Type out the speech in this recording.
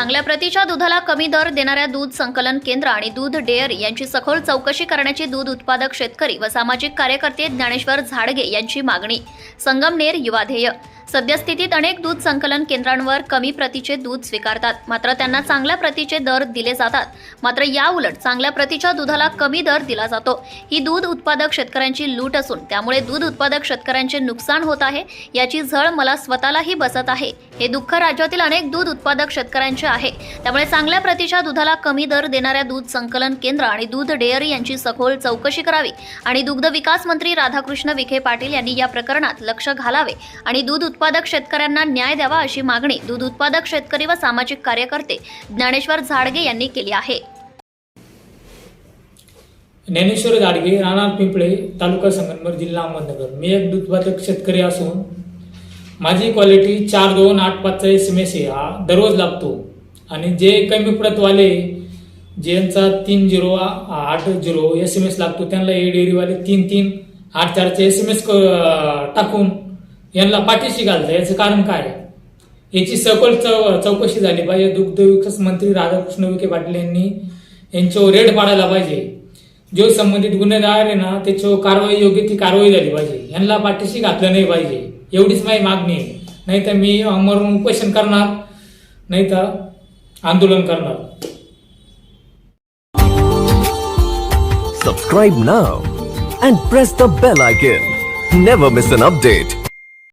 चांगल्या प्रतीच्या दुधाला कमी दर देणाऱ्या दूध संकलन केंद्र आणि दूध डेअरी यांची सखोल चौकशी करण्याची दूध उत्पादक शेतकरी व सामाजिक कार्यकर्ते ज्ञानेश्वर झाडगे यांची मागणी. संगमनेर युवाध्येय सद्यस्थितीत अनेक दूध संकलन केंद्रांवर कमी प्रतीचे दूध स्वीकारतात. मात्र त्यांना चांगल्या प्रतीचे दर दिले जातात. मात्र या उलट चांगल्या प्रतीच्या दुधाला कमी दर दिला जातो. ही दूध उत्पादक शेतकऱ्यांची लूट असून त्यामुळे दूध उत्पादक शेतकऱ्यांचे नुकसान होत आहे याची झळ मला स्वतःलाही बसत आहे. हे दुःख राज्यातील अनेक दूध उत्पादक शेतकऱ्यांचे आहे. त्यामुळे चांगल्या प्रतीच्या दुधाला कमी दर देणाऱ्या दूध संकलन केंद्र आणि दूध डेअरी यांची सखोल चौकशी करावी आणि दुग्ध विकास मंत्री राधाकृष्ण विखे पाटील यांनी या प्रकरणात लक्ष घालावे आणि दूध उत्पादक शेतकऱ्यांना न्याय द्यावा अशी मागणी दूध उत्पादक शेतकरी व सामाजिक कार्यकर्ते ज्ञानेश्वर झाडगे यांनी केली आहे. ज्ञानेश्वर झाडगे राणा पिंपळे तालुका संगमनेर जिल्हा अहमदनगर. मी एक दूध उत्पादक शेतकरी असून माझी क्वालिटी चार दोन आठ पाचचा एस एम एस हा दररोज लागतो आणि जे कमी प्रतवाले ज्यांचा तीन झिरो आठ झिरो एस एम एस लागतो त्यांना ए डेअरीवाले तीन तीन आठ चारचे एस एम एस टाकून यांना पाठीशी घालतं. याचं कारण काय? याची सखोल चौ चौकशी झाली पाहिजे. दुग्ध विकास मंत्री राधाकृष्ण विखे पाटील यांनी यांच्यावर रेड पाडायला पाहिजे. जो संबंधित गुन्हेगार आहे ना त्याच्यावर कारवाई योग्य ती कारवाई झाली पाहिजे. यांना पाठीशी घातलं नाही पाहिजे. एवढीच माझी मागणी आहे. नाही तर मी मरून उपोषण करणार नाही तर आंदोलन करणार. Subscribe now and press the bell icon never miss an update